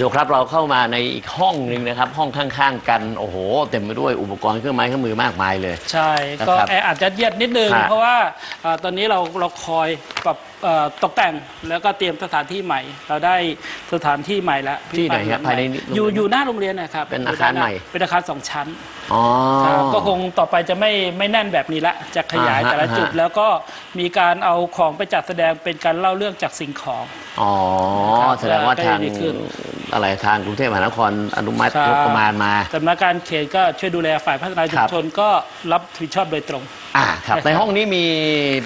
คุณผู้ชมครับเราเข้ามาในอีกห้องหนึ่งนะครับ ห้องข้างๆ กันโอ้โห เต็มไปด้วยอุปกรณ์เครื่องไม้เครื่องมือมากมายเลย ใช่ นะครับก็แอร์อาจจะเยียดนิดนึงฮะเพราะว่าเอ่อตอนนี้เราเราคอยปรับเอ่อตกแต่งแล้วก็เตรียมสถานที่ใหม่ เราได้สถานที่ใหม่แล้วที่ไหนลัฮะงภายในอยู่อยู่หน้าโรงเรียนนะครับเป็นอาคารใหม่ เป็นอาคารสองชั้น อ๋อ ครับก็คงต่อไปจะไม่ไม่แน่นแบบนี้ละจะขยายอ่าฮะแต่ละจุดฮะแล้วก็มีการเอาของไปจัดแสดงเป็นการเล่าเรื่องจากสิ่งของ อ๋อครับแสดงว่าก็ทางดีขึ้นอะไรทางกรุงเทพมหานครอนุมัติครับงบประมาณมาสำนักการเขตก็ช่วยดูแลฝ่ายพัฒนาชุครัมบชนก็รับผิดชอบโดยตรงอ่าครับในห้องนี้มี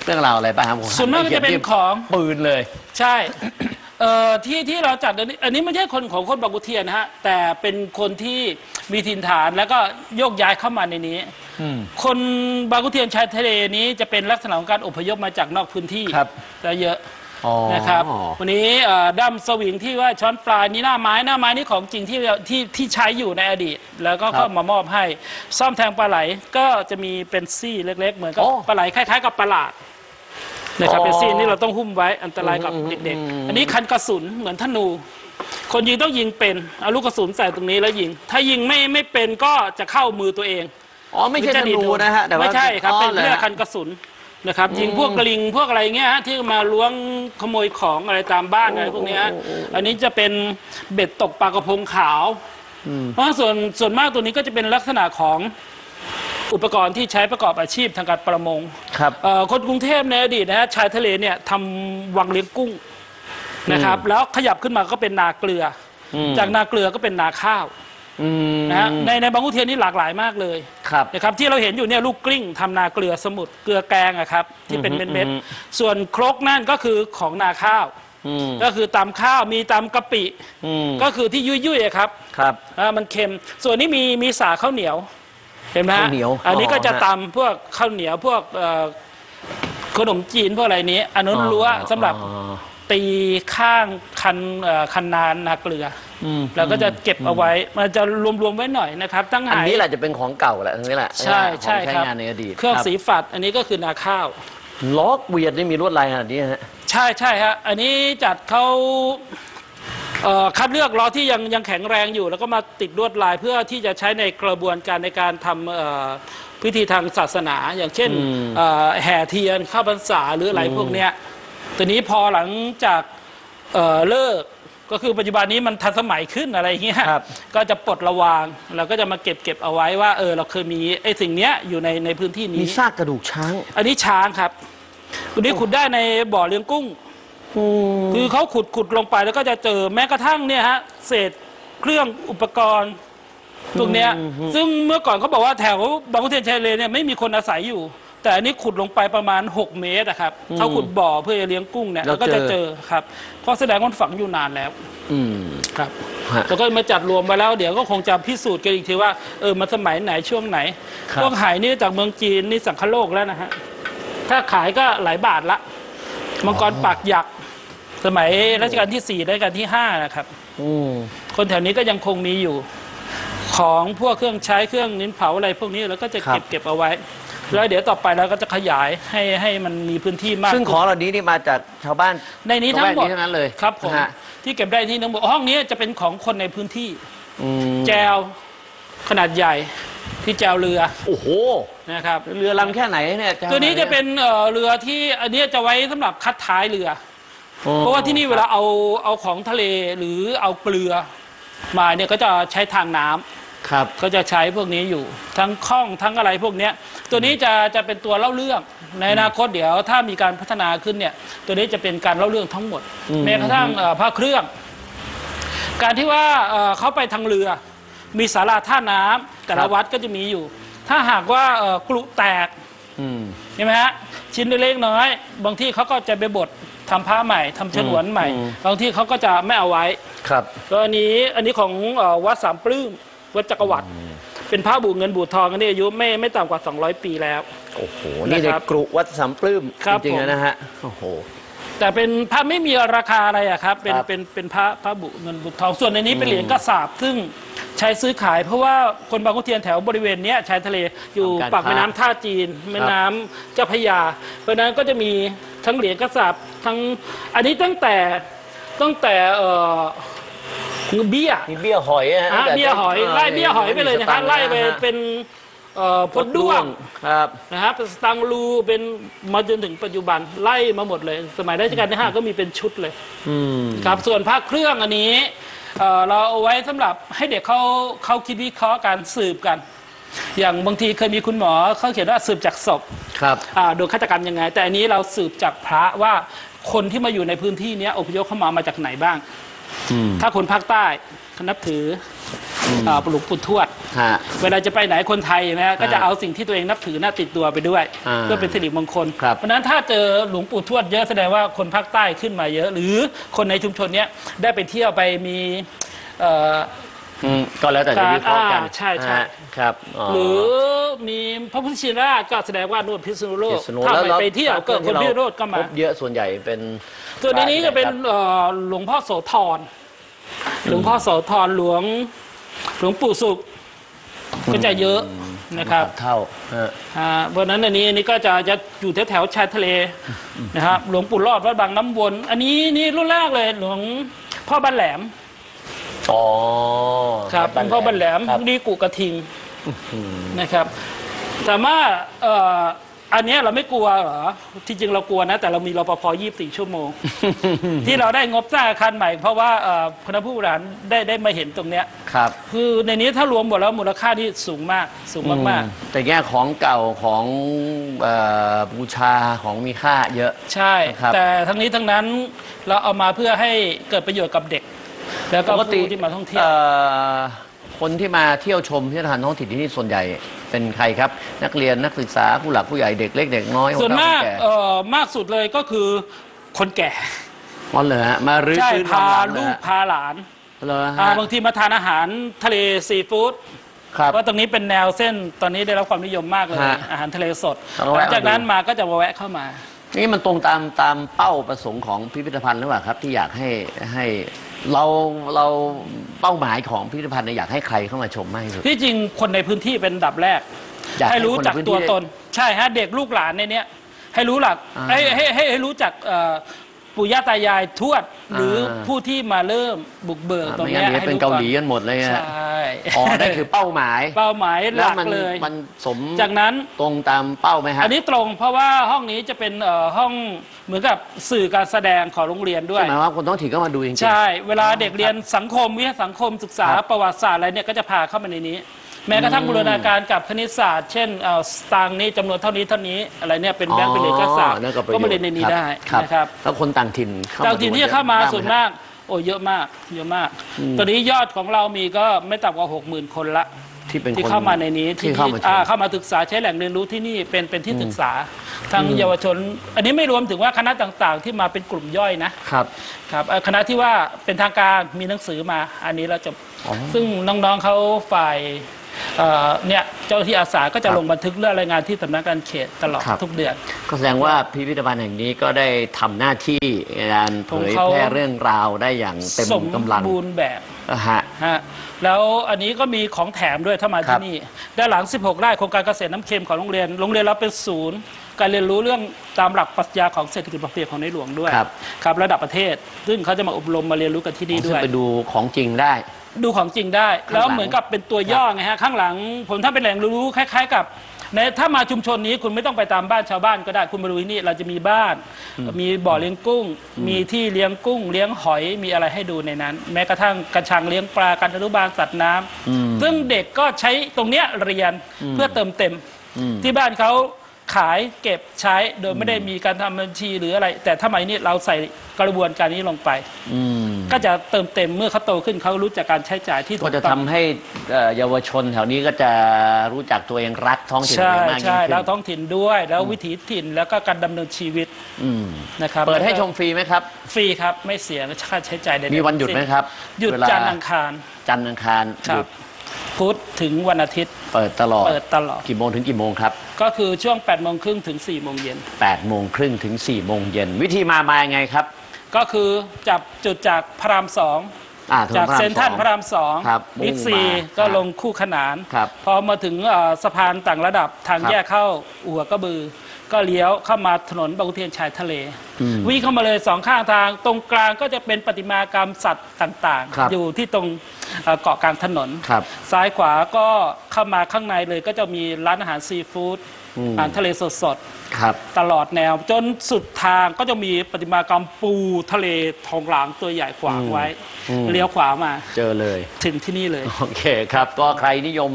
เรื่องราวอะไรบ้างครับผมส่วนมากก็จะเป็นขียที่ของปืนเลย ใช่เอ่อที่ที่เราจัดอันนี้อันนี้ไม่ใช่คนของคนบางกุเทียนนะฮะแต่เป็นคนที่มีถิ่นฐานแล้วก็โยกย้ายเข้ามาในนี้อืมคนบางกุเทียนชายทะเลนี้จะเป็นลักษณะของการอพยพมาจากนอกพื้นที่ครับและเยอะ อ๋อ นะครับวันนี้เอ่อดั้มสวิงที่ว่าช้อนปลานี่หน้าไม้หน้าไม้นี่ของจริงที่ที่ที่ใช้อยู่ในอดีต แล้วก็เข้ามามอบให้ซ่อมแทงปลาไหลก็จะมีเป็นซี่เล็ก ๆ เหมือนกับโอ้ปลาไหลคล้ายๆ กับปลาหลาดนะครับอ๋อเป็นซี่นี่เราต้องหุ้มไว้อันตรายกับอืมเด็ก อืม ๆ อันนี้คันกระสุนเหมือนธนู คนยิงต้องยิงเป็นเอาลูกกระสุนใส่ตรงนี้แล้วยิง ถ้ายิงไม่ไม่เป็นก็จะเข้ามือตัวเองอ๋อ ไม่ใช่หธรือจะดีดนูนะฮะ แต่ว่าไม่ใช่ครับ อ๋อเป็นหรอเรื่องฮะคันกระสุน นะครับยิงพวกกระลิงพวกอะไรเงี้ยฮะที่มาล้วงขโมยของอะไรตามบ้านอะไรพวกเนี้ยฮะอันนี้จะเป็นเบ็ดตกปลากระพงขาว เพราะส่วนส่วนมากตัวนี้ก็จะเป็นลักษณะของอุปกรณ์ที่ใช้ประกอบอาชีพทางการประมงครับ เอ่อคนกรุงเทพในอดีตนะฮะชายทะเลเนี่ยทำวังเลี้ยงกุ้งนะครับ แล้วขยับขึ้นมาก็เป็นนาเกลืออมจากนาเกลือก็เป็นนาข้าวอืมนะฮะในในบางขุเทียนนี่หลากหลายมากเลยครับนะครับที่เราเห็นอยู่เนี่ยลูกกลิ้งทำนาเกลือสมุทรเกลือแกงอะครับที่เป็นอือฮึเม็ดอือฮึ ๆส่วนครกนั่นก็คือของนาข้าว อืมก็คือตำข้าวมีตำกะปิ อืมก็คือที่ยุ่ยๆอะครับครับ อ่ามันเค็ม ส่วนนี้มีมีสาข้าวเหนียว เห็นไหมฮะข้าวเหนียวอันนี้ก็จะอ๋อฮะตำพวกข้าวเหนียวพวกเอ่อขนมจีนพวกอะไรนี้อันนั้นรั้วสำหรับอ๋อ ตีข้างคันเอ่อคันนานนาเกลืออืมแล้วก็จะเก็บเอาไว้ มันจะรวมๆไว้หน่อยนะครับตั้งอันหาย นี้แหละจะเป็นของเก่าแหละทั้งนี้แหละใช่ใช่ของใช้ครับงานในอดีตเครื่องบสีฝัดอันนี้ก็คือนาข้าวล็อกเวียดนี่มีลวดลายขนาดนี้ฮะ ใช่ใช่ฮะอันนี้จัดเขาเอ่อคัดเลือกล้อที่ยังยังแข็งแรงอยู่ แล้วก็มาติดลวดลายเพื่อที่จะใช้ในกระบวนการในการทำเอ่อพิธีทางศาสนา อย่างเช่นอืม เอ่อแห่เทียนเข้าพรรษาหรืออะไรพวกเนี้ย ตัวนี้พอหลังจากเอ่อเลิกก็คือปัจจุบันนี้มันทันสมัยขึ้นอะไรอย่างเงี้ยครับก็จะปลดระวางเราก็จะมาเก็บเก็บเอาไว้ว่าเออเราเคยมีไอ้สิ่งเนี้ยอยู่ในในพื้นที่มีนี้ซากกระดูกช้าง อันนี้ช้างครับตัวนี้ขุดได้ในบ่อเลี้ยงกุ้งคือเขาขุดขุดลงไปแล้วก็จะเจอแม้กระทั่งเนี่ยฮะเศษเครื่องอุปกรณ์ตรงเนี้ยซึ่งเมื่อก่อนเขาบอกว่าแถวบางขุนเทียนชายเลนเนี่ยไม่มีคนอาศัยอยู่ แต่อันนี้ขุดลงไปประมาณ 6 เมตรอะครับเขาขุดบ่อเพื่อจะเลี้ยงกุ้งเนี่ยแล้แล้ววก็จะเจอเจอครับเพราะแสดงว่ามันฝังอยู่นานแล้วอืมครับฮะ แล้วก็มาจัดรวมไปแล้ว เดี๋ยวก็คงจะพิสูจน์กันอีกทีว่าเออมันสมัยไหนช่วงไหนครับ พวกหายนี่จากเมืองจีนนี่สังคโลกแล้วนะฮะถ้าขายก็หลายบาทละมังกรปากหยัก สมัยรัชกาลที่สี่รัชกาลที่ห้านะครับ อืมคนแถวนี้ก็ยังคงมีอยู่ ของพวกเครื่องใช้เครื่องนิ้นเผาอะไรพวกนี้เราก็จะเก็บเก็บเอาไว้ แล้วเดี๋ยวต่อไปเราก็จะขยายให้ให้มันมีพื้นที่มากซึ่งขึ้นของเหล่านี้นี่มาจากชาวบ้านในนี้ทั้งหมดละแวกทั้งนั้นเลยครับผมนะฮะที่เก็บได้ที่ทั้งหมดห้องนี้จะเป็นของคนในพื้นที่อืมแจวขนาดใหญ่ที่แจวเรือ โอ้โหนะครับเรือลำแค่ไหนเนี่ยตัวนี้จะเป็นเอ่อเรือที่อันนี้จะไว้สำหรับคัดท้ายเรืออ๋อเพราะว่าที่นี่เวลาเอาเอาของทะเลหรือเอาเกลือมาเนี่ยก็จะใช้ทางน้ำ ครับก็จะใช้พวกนี้อยู่ทั้งข้องทั้งอะไรพวกเนี้ยตัวนี้จะจะเป็นตัวเล่าเรื่องในอนาคตเดี๋ยวถ้ามีการพัฒนาขึ้นเนี่ยตัวนี้จะเป็นการเล่าเรื่องทั้งหมดอืมแม้กระทั่งเอ่อพระเครื่อง การที่ว่าเอ่อเขาไปทางเรือ มีศาลาท่าน้ำแต่ละวัดก็จะมีอยู่ ถ้าหากว่าเอ่อกรุแตกอืมใช่ไหมฮะชิ้นเล็กๆน้อย บางที่เขาก็จะไปบดทำผ้าใหม่ทำฉนวนใหม่อืมบางที่เขาก็จะไม่เอาไว้ครับก็อันนี้อันนี้ของเอ่อวัดสามปลื้ม วัดจักรวรรดิเป็นพระบูเงินบูทองอันนี้อายุไม่ไม่ต่ำกว่า 200 ปีแล้ว โอ้โห นี่เด็นะครับกรุวัดสำปลื้มครับจริงผมๆนะฮะโอ้โหแต่เป็นพระไม่มีราคาอะไรอะครับ เป็นครับเป็นเป็นพระพระบุเงินบุทองส่วนในนี้เป็นเหรียญกระสาบซึ่งใช้ซื้อขาย เพราะว่าคนบางขุนเทียนแถวบริเวณเนี้ยชายทะเลอยู่ทำการปากแม่ค้าน้ำท่าจีน แม่น้ำเจ้าพระยา เพราะฉะนั้นก็จะมีทั้งเหรียญกระสาบทั้งอันนี้ตั้งแต่ตั้งแต่เอ่อ เบี้ยมีเบี้ยหอยฮะอะเบี้ยหอยไล่เบี้ยหอยไปเลยนะครับไล่ไปเป็นเอ่อพดด้วงครับ นะครับเป็นสตังรูเป็นมาจนถึงปัจจุบันไล่มาหมดเลย สมัยรัชกาลที่ห้าก็มีเป็นชุดเลย อืม ครับส่วนภาคเครื่องอันนี้เอ่อเราเอาไว้สำหรับให้เด็กเขาเขาคิดวิเคราะห์การสืบกัน อย่างบางทีเคยมีคุณหมอเขาเขียนว่าสืบจากศพครับ อ่าโดนฆาตกรรมยังไง แต่อันนี้เราสืบจากพระว่าคนที่มาอยู่ในพื้นที่เนี้ยอพยพเข้ามามาจากไหนบ้างอืม ถ้าคนภาคใต้เขานับถืออ่าหลวงปู่ทวดฮะเวลาจะไปไหนคนไทยนะฮะก็จะเอาสิ่งที่ตัวเองนับถือน่าติดตัวไปด้วยอ่าเพื่อเป็นสิริมงคลครับเพราะฉะนั้นถ้าเจอหลวงปู่ทวดเยอะแสดงว่าคนภาคใต้ขึ้นมาเยอะ หรือคนในชุมชนเนี้ยได้ไปเที่ยวไปมีเอ่ออืมก็แล้วแต่จะวิเคราะห์กันอ่าใช่ใช่ ฮะครับอ๋อหรือมีพระพุทธชินราชก็แสดงว่านู่นพิษณุโลพิกษณุถ้าแล้วไปแล้วไปเที่ยวเกิดคนพิษณุโลกก็มาพบเยอะส่วนใหญ่เป็นส่วนในนี้จะเป็นเอ่อหลวงพ่อโสธร หลวงพ่อโสธรหลวงหลวงปู่สุขก็จะเยอะนะครับเท่าฮะอ่าเพราะฉะนั้นอันนี้อันนี้ก็จะจะอยู่แถวแถวๆชายทะเลนะครับ หลวงปู่รอดวัดบางน้ำวน อันนี้นี่รุ่นแรกเลยหลวงพ่อบ้านแหลม อ๋อครับหลวงพ่อบ้านแหลมครับนี่กุกระทิงนะครับแต่ว่าเอ่ออันเนี้ยเราไม่กลัวเหรอที่จริงเรากลัวนะ แต่เรามีรปภ24 ชั่วโมง ที่เราได้งบสร้างอาคารใหม่ เพราะว่าเอ่อคณะผู้บริหารได้ได้มาเห็นตรงเนี้ย ครับคือในนี้ถ้ารวมหมดแล้วมูลค่าที่สูงมากสูงมากอืแต่แง่ของเก่าของเอ่อบูชาของมีค่าเยอะ ๆ ใช่ ครับ แต่ทั้งนี้ทั้งนั้นเราเอามาเพื่อให้เกิดประโยชน์กับเด็ก แล้วก็ปกติผู้ที่มาท่องเที่ยวเอ่อคนที่มาเที่ยวชมพิพิธภัณฑ์ท้องถิ่นที่นี่ส่วนใหญ่เป็นใครครับ นักเรียนนักศึกษาผู้หลักผู้ใหญ่เด็กเล็กเด็กน้อยส่วนคมากแก่เอ่อมากสุดเลยก็คือคนแก่อ๋อเหรอฮะมารื้อใช่ฟื้นพาความหงลูกเหรอพาหลานเหรออ่าฮะบางทีมาทานอาหารทะเลซีฟู้ด ครับ เพราะตรงนี้เป็นแนวเส้นตอนนี้ได้รับความนิยมมากเลย ฮะอาหารทะเลสดเอาหแวะลังจากนั้นมาดูมาก็จะมาแวะเข้ามา นี่มันตรงตามตามเป้าประสงค์ของพิพิธภัณฑ์หรือเปล่าครับ ที่อยากให้ให้เราเราเป้าหมายของพิพิธภัณฑ์เนี่ยอยากให้ใครเข้ามาชมมากที่สุด ที่จริงคนในพื้นที่เป็นอันดับแรก อยากให้ให้รู้จักคนในพื้นตัวที่ตน ใช่ฮะเด็กลูกหลานในเนี้ยให้รู้หลักอ่า ให้ให้ให้ให้รู้จักเอ่อ ปู่ย่าตายายทวด หรืออาผู้ที่มาเริ่มบุกเบิกตรงไม่เนี้งั้นยเดี๋ยวให้เป็นรู้เกาก่อนหลีกันหมดเลยใชฮะ่อ๋อนั่นคือเป้าหมายเป้าหมายหแล้วลักมันเลย มันสมจากนั้น ตรงตามเป้าไหมฮะ อันนี้ตรงเพราะว่าห้องนี้จะเป็นเอ่อห้องเหมือนกับสื่อการแสดงของโรงเรียนด้วยใช่ไหมว่าคนท้องถิ่นก็มาดูจริงๆ ใช่ เวลาเด็กเรียนสังคมวิทยาสังคมศึกษาครับ ประวัติศาสตร์อะไรเนี่ยก็จะพาเข้ามาในนี้ แม้กระทั่งอืมบูรณาการกับคณิตศาสตร์ เช่นเอ่อสตางค์นี้จำนวนเท่านี้เท่านี้อะไรเนี่ยเป็นแบงค์เป็นเลขศาสตร์นั่นประโยชก็มาเรียนในนี้ครับได้ครับนะครับ แล้วคนต่างถิ่นเข้ต่างถิ่นที่จะเข้ามาดูส่วนเยอะไหมาก โอ้เยอะมาก เยอะมากอืมตอนนี้ยอดของเรามีก็ไม่ต่ำกว่าหกหมื่นคนละ ที่เป็นที่คนเข้ามาในนี้ที่เข้ามาชมอ่เข้ามาศึกษาใช้แหล่งเรียนรู้ที่นี่เป็นเป็นที่ศึกษาทั้งอืมเยาวชน อันนี้ไม่รวมถึงว่าคณะต่างๆ ที่มาเป็นกลุ่มย่อยนะครับ ครับเอ่อคณะที่ว่าเป็นทางการมีหนังสือมา อันนี้เราจะ อ๋อ ซึ่งน้องๆเขาฝ่าย เอ่อเนี่ยเจ้าหน้าที่อาสาก็จะครับลงบันทึกเรื่องรายงานที่สำนักงานเขตตลอดครับทุกเดือน ก็แสดงว่าพิพิธภัณฑ์แห่งนี้ก็ได้ทำหน้าที่ในการเผของยเขาแพร่เรื่องราวได้อย่างเต็มสมกำลังบูรณ์แบบอะฮะฮะแล้วอันนี้ก็มีของแถมด้วยถ้ามาครัที่บนี่ด้านหลัง 16 ไร่โครงการเกษตรน้ำเค็มของโรงเรียน โรงเรียนเราเป็นศูนย์ การเรียนรู้เรื่องตามหลักปรัชญาของเศรษฐกิจพอเพียงของในหลวงด้วยครับครับระดับประเทศ ซึ่งเขาจะมาอบรมมาเรียนรู้กันที่นี่ซึ่ด้งวยไปดูของจริงได้ ดูของจริงได้ข้างหลังแล้วเหมือนกับเป็นตัวย่อไงฮะข้างหลัง ผมถ้าเป็นแหล่งรู้คล้าย ๆ กับในถ้ามาชุมชนนี้คุณไม่ต้องไปตามบ้านชาวบ้านก็ได้คุณมาดูที่นี่เราจะมีบ้าน มีบ่อเลี้ยงกุ้ง มีที่เลี้ยงกุ้ง เลี้ยงหอยมีอะไรให้ดูในนั้น แม้กระทั่งกระชังเลี้ยงปลาการอนุบาลสัตว์น้ำอืมซึ่งเด็กก็ใช้ตรงเนี้ยเรียนอืมเพื่อเติมเต็มอืมที่บ้านเขา ขายเก็บใช้โดยไม่ได้มีการทำบัญชีหรืออะไร แต่ทำไมนี่เราใส่กระบวนการนี้ลงไปอืมก็จะเติมเต็มเมื่อเขาโตขึ้นเขารู้จักการใช้จ่ายที่ถูก็กจะต้ทำองให้เอ่อเยาวชนแถวนี้ก็จะรู้จักตัวเองรักท้องถิ่นใช่มากยิ่งใช่ขึ้นแล้วท้องถิ่นด้วย แล้ววิถีถิ่นแล้วก็การดำเนินชีวิตอืมนะครับเปิดให้แล้วชก็มฟรีไหมครับ ฟรีครับไม่เสียค่าใช้จ่ายใดๆมีวันหยุดไหมทั้งสิ้ครับหยุดเวลาจันทร์อังคารจันทร์อังคารคหรัยุบดพุธถึงวันอาทิตย์ เปิดตลอดเปิดตลอดกี่โมงถึงกี่โมงครับ ก็คือช่วง8ปดโมงครึ่งถึง4ี่โมงเย็น8โมงครึ่งถึง4โมงเย็นวิธีมามายังไงครับ ก็คือจับจุดจากพระรามสองอ่าถนนจากพระรามเซ็นทรัลสอง พระรามสองครับบิ๊กมุ่งซีมาก็ครับลงคู่ขนาน ครับพอมาถึงเอ่อสะพานต่างระดับทางครับ แยกเข้าอัวกระบือ ก็เลี้ยวเข้ามาถนนบางขุนเทียนชายทะเลอืมวิ่งเข้ามาเลยสองข้างทางตรงกลางก็จะเป็นประติมากรรมสัตว์ต่างครับๆ อยู่ที่ตรงเอ่อเกาะกลางถนน ครับซ้ายขวาก็เข้ามาข้างในเลยก็จะมีร้านอาหารซีฟู้ด อืมอาหารทะเลสดครับๆตลอดแนว จนสุดทางก็จะมีประติมากรรมปูทะเลทองหลางตัวใหญ่ขวางไว้อืมเลี้ยวขวามาเจอเลย ถึงที่นี่เลย โอเคครับ ก็ใครนิยม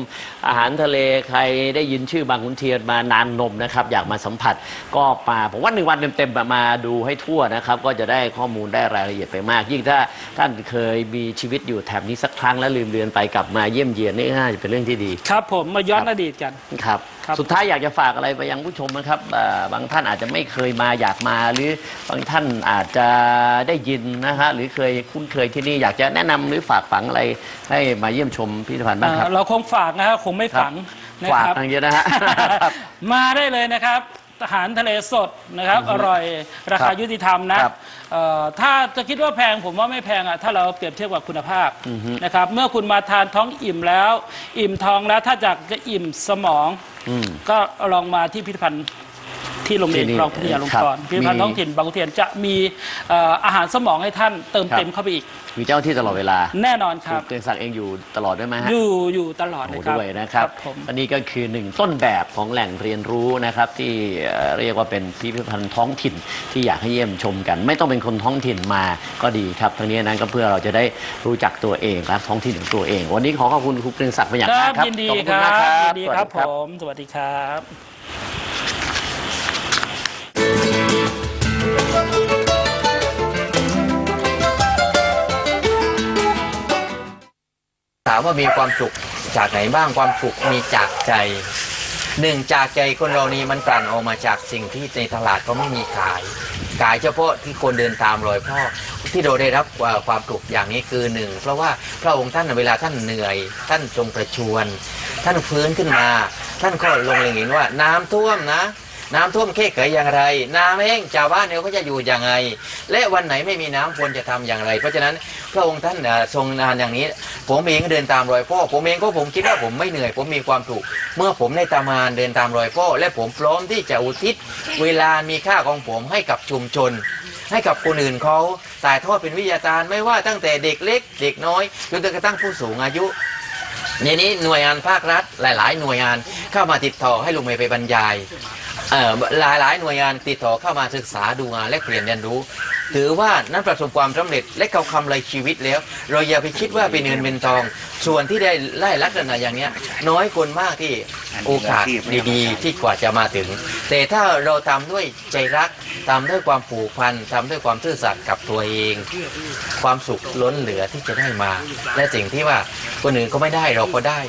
อาหารทะเลใครได้ยินชื่อบางขุนเทียนมานานนมนะครับ อยากมาสัมผัส ก็มาผมว่าหนึ่งวันเต็มๆมาดูให้ทั่วนะครับ ก็จะได้ข้อมูลได้รายละเอียดไปมาก ยิ่งถ้าท่านเคยมีชีวิตอยู่แถบนี้สักครั้งแล้วลืมเลือนไปกลับมาเยี่ยมเยียนนี่น่าจะเป็นเรื่องที่ดี ครับผมมาย้อนครับอดีตกัน ครับ ครับ สุดท้ายอยากจะฝากอะไรไปยังผู้ชมนะครับเอ่อบางท่านอาจจะไม่เคยมาอยากมา หรือบางท่านอาจจะได้ยินนะฮะหรือเคยคุ้นเคยที่นี่อยากจะแนะนำหรือฝากฝังอะไรให้มาเยี่ยมชมพิพิธภัณฑ์บ้างครับ เอ่อเราคงฝากนะครับคงไม่ฝังนะฝากครับ ทางเยอะนะฮะครับมาได้เลยนะครับ อาหารทะเลสดนะครับอร่อยราครัคาบยุติธรรมนะครับเอ่อถ้าจะคิดว่าแพงผมว่าไม่แพงอะถ้าเราเปรียบเทียบกับคุณภาพอือฮึนะครับเมื่อคุณมาทานท้องอิ่มแล้ว อิ่มท้องแล้วถ้าอยากจะอิ่มสมองอืมก็ลองมาที่พิพิธภัณฑ์ ที่โรงเรียนที่นี่คลองพิทยาลงกรณ์ครับพิพิธภัณฑ์มีท้องถิ่นบางขุนเทียนจะมีเอ่ออาหารสมองให้ท่านเติมครับเต็มเข้าไปอีก มีเจ้าหน้าที่ตลอดเวลา แน่นอนครับณเกรียงศักดิ์เองอยู่ตลอดด้วยไหมฮะอยู่อยู่ตลอดเลโอ้ยครับด้วยนะครับผมอันนี้ก็คือหนึ่งต้นแบบของแหล่งเรียนรู้นะครับที่เอ่อเรียกว่าเป็นพิพิธภัณฑ์ท้องถิ่นที่อยากให้เยี่ยมชมกัน ไม่ต้องเป็นคนท้องถิ่นมาก็ดีครับทั้งนี้นั้นก็เพื่อเราจะได้รู้จักตัวเองรักท้องถิ่นของตัวเอง วันนี้ขอขอบคุณครูเกรียงศักดิ์เป็นอย่างคมารักบครับยินดีขอบคคุณรัมากบครับยินดีครับสวัสผมสวัสดีครับ ถามว่ามีความสุขจากไหนบ้างความสุขมีจากใจหนึ่งจากใจคนเรานี้มันกลั่นออกมาจากสิ่งที่ในตลาดก็ไม่มีขาย ขายเฉพาะที่คนเดินตามรอยพ่อที่เราได้รับความสุขอย่างนี้คือหนึ่งเพราะว่าพระองค์ท่านเวลาท่านเหนื่อย ท่านทรงประชวร ท่านฟื้นขึ้นมา ท่านก็ลงเล็งเห็นว่าน้ำท่วมนะ น้ำท่วมแค่เกิดอย่างไร น้ำแห้งชาวบ้านเนี่ยก็จะอยู่อย่างไร และวันไหนไม่มีน้ำควรจะทำอย่างไร เพราะฉะนั้นพระองค์ท่านทรงงานอย่างนี้ ผมเองเดินตามรอยพ่อ ผมเองก็ผมคิดว่าผมไม่เหนื่อย ผมมีความสุขเมื่อผมได้ตามานเดินตามรอยพ่อ และผมพร้อมที่จะอุทิศ เวลามีค่าของผมให้กับชุมชน ให้กับคนอื่นเขาถ่ายทอดเป็นวิทยาทานไม่ว่าตั้งแต่เด็กเล็ก เด็กน้อยจนกระทั่งผู้สูงอายุในนี้หน่วยงานภาครัฐหลาย ๆ หน่วยงานเข้ามาติดต่อให้ลุงเมย์ไปบรรยาย เอ่อหลายหน่วยงานติดต่อเข้ามาศึกษาดูงานและเปลี่ยนเรียนรู้ ถือว่านั้นประสบความสำเร็จและเขาคำเลยชีวิตแล้ว เราอย่าไปคิดว่าเป็นเงินเป็นทอง ส่วนที่ได้ไล่ลักษณะอย่างเนี้ย น้อยคนมากที่โอกาสดีๆ ที่กว่าจะมาถึง แต่ถ้าเราทำด้วยใจรักทำด้วยความผูกพันทำด้วยความซื่อสัตย์กับตัวเอง ความสุขล้นเหลือที่จะได้มา และสิ่งที่ว่าคนอื่นก็ไม่ได้เราก็ได้